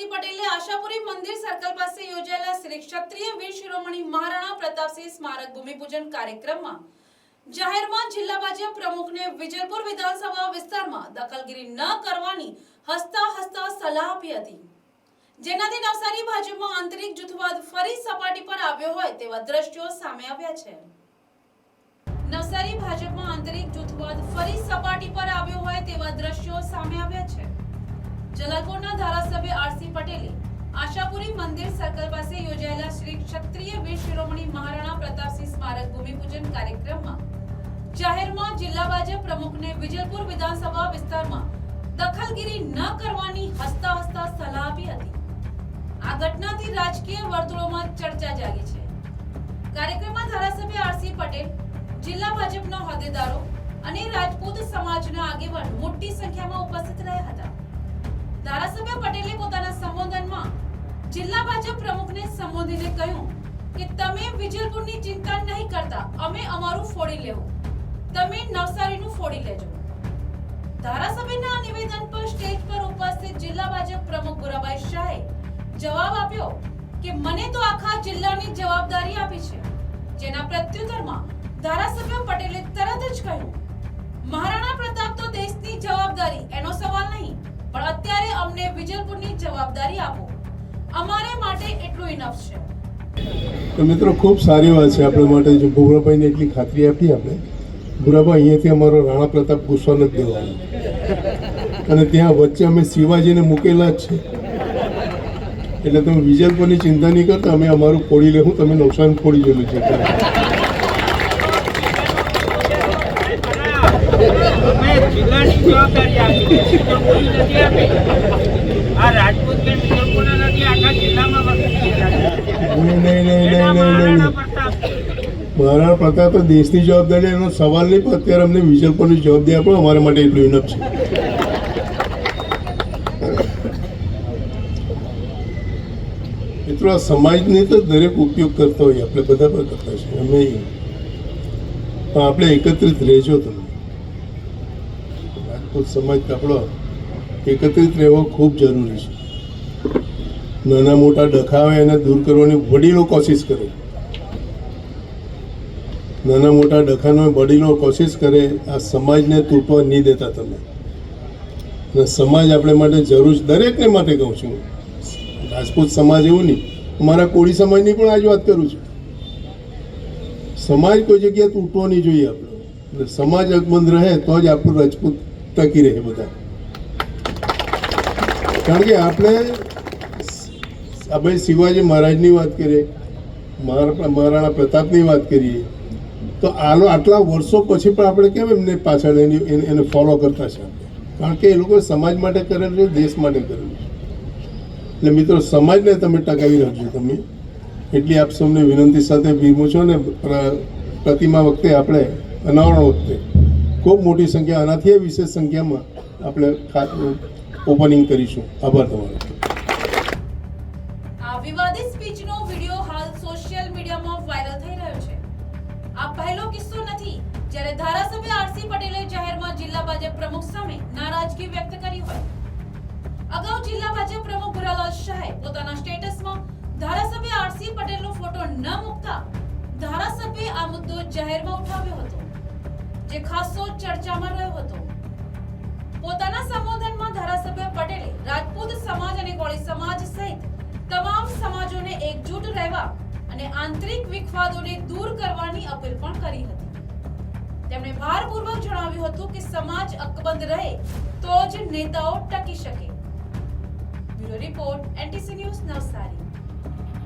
આશાપુરી મંદિર સર્કલ પાસે યોજાયેલા શ્રી ક્ષત્રિય વીર શિરોમણી મહારાણા પ્રતાપસિંહ સ્મારક ભૂમિપૂજન કાર્યક્રમમાં જાહેરમાં જિલ્લા પ્રમુખને વિજયપુર વિધાનસભા વિસ્તારમાં દખલગીરી ન કરવાની હસતા હસતા સલાહ આપી હતી. જેનાથી નવસારી ભાજપમાં આંતરિક જૂથવાદ ફરી સપાટી પર આવ્યો હોય તેવા દ્રશ્યો સામે આવ્યા છે. નવસારી ભાજપમાં આંતરિક જૂથવાદ ફરી સપાટી પર આવ્યો હોય તેવા દ્રશ્યો સામે આવ્યા છે. જલાલપુરના ધારાસભ્ય આરસી પટેલે આશાપુરી મંદિર સર્કલ પાસે યોજાયેલા શ્રી ક્ષત્રિય વીર શિરોમણી મહારાણા પ્રતાપસિંહ સ્મારક ભૂમિપૂજન કાર્યક્રમમાં જાહેરમાં જિલ્લા ભાજપ પ્રમુખને વિજલપુર વિધાનસભા વિસ્તારમાં દખલગીરી ન કરવાની હસતા હસતા સલાહ આપી હતી. આ ઘટનાથી રાજકીય વર્તુળોમાં ચર્ચા જાગી છે. કાર્યક્રમમાં ધારાસભ્ય આરસી પટેલ, જિલ્લા ભાજપના હોદ્દેદારો અને રાજપૂત સમાજના આગેવાન મોટી સંખ્યામાં ઉપસ્થિત રહ્યા હતા. ધારાસભ્ય પટેલે પોતાના સંબોધનમાં જિલ્લા ભાજપ પ્રમુખને સંબોધીને કહ્યું કે તમે વિજલપુરની ચિંતા નહીં કરતા, અમે અમારું ફોડી લેવું. તમે નવસારીનું ફોડી લેજો. ધારાસભ્યના નિવેદન પર સ્ટેજ પર ઉપસ્થિત જિલ્લા ભાજપ પ્રમુખ ગુરાભાઈ શાહે જવાબ આપ્યો કે મને તો આખા જિલ્લાની જવાબદારી આપી છે. જેના પ્રત્યુત્તરમાં ધારાસભ્ય પટેલે તરત જ કહ્યું, મહારાણા પ્રતાપ તો દેશની જવાબદારી, એનો અમારે માટે એટલું ઇનફ છે. તો મિત્રો ખૂબ સારી વાત છે આપણા માટે. જો ભૂરાભાઈને એટલી ખાતરી આપી આપણે ભૂરાભા અહીંયાથી અમારો રાણા પ્રતાપ ગુસ્સો નથી દેવાનો. અને ત્યાં વચ્ચે અમે શિવાજીને મૂકેલા જ છે. એટલે તમે વિજયપુરની ચિંતા નહીં કરતા અમે અમારું ફોડી લેવું તમે નુકસાન ફોડી જેલું છે. જવાબદારી આપી છે. વિજલપુરની નથી આપી. આ રાજપૂત કે વિજલપુરના નથી આખા જિલ્લામાં વસ્તી છે. નહીં નહીં નહીં નહીં નહીં મહારાણા નહીં. મહારાણા પ્રતાપ તો દેશની જવાબદારી એનો સવાલ નહીં પણ અત્યારે અમને વિજયપુરની જવાબદારી આપો અમારા માટે એટલું ઇનફ છે. મિત્રો આ સમાજને તો દરેક ઉપયોગ કરતા હોઈએ આપણે બધા પણ કરતા છીએ અમે પણ આપણે એકત્રિત રહેજો તમે. રાજકોટ સમાજ આપણો એકત્રિત રહેવો ખૂબ જરૂરી છે. નાના મોટા ડખાવે એને દૂર કરવાની વડીલો કોશિશ કરે. નાના મોટા ડખાનો વડીલો કોશિશ કરે, આ સમાજને તૂટવા નહીં દેતા તમે. અને સમાજ આપણે માટે જરૂર દરેકને માટે કહું છું. રાજપૂત સમાજ એવું નહીં, મારા કોળી સમાજની પણ આજ વાત કરું છું. સમાજ કોઈ જગ્યાએ તૂટવો નહીં જોઈએ આપણો. અને સમાજ અકબંધ રહે તો જ આપણું રાજપૂત ટકી રહે બધા. કારણ કે આપણે આપણે શિવાજી મહારાજની વાત કરીએ મહારાણા મહારાણા પ્રતાપની વાત કરીએ, તો આલો, આટલા વર્ષો પછી પણ આપણે કેમ એમને પાછળ એની, એને- ફોલો કરતા છે કારણ કે એ લોકો સમાજ માટે કરેલું છે, દેશ માટે કરેલું છે. એટલે મિત્રો, સમાજને તમે ટકાવી રાખજો તમે. એટલી આપ સૌને વિનંતી સાથે ભીમું છો ને, પ્ર- પ્રતિમા વખતે આપણે અનાવરણ વખતે ખૂબ મોટી સંખ્યા આનાથી વિશેષ સંખ્યામાં આપણે ઓપનિંગ કરીશું. આભાર તમારો. જ્યારે ધારાસભ્ય આરસી પટેલે જાહેરમાં જિલ્લા ભાજપ પ્રમુખ સામે નારાજગી વ્યક્ત કરી હોય. અગાઉ જિલ્લા ભાજપ પ્રમુખ ભુરાલાલ શાહે પોતાના સ્ટેટસમાં ધારાસભ્ય આરસી પટેલનો ફોટો ન મૂકતા ધારાસભ્ય આ મુદ્દો જાહેરમાં ઉઠાવ્યો હતો, જે ખાસો ચર્ચામાં રહ્યો હતો. પોતાના સંબોધનમાં ધારાસભ્ય પટેલે રાજપૂત સમાજ અને કોળી સમાજ સહિત તમામ સમાજોને એકજૂટ રહેવા અને આંતરિક વિખવાદોને દૂર કરવાની અપીલ પણ કરી હતી. તેમણે ભારપૂર્વક જણાવ્યું હતું કે સમાજ અકબંધ રહે તો જ નેતાઓ ટકી શકે. Bureau report, NTC news Navsari.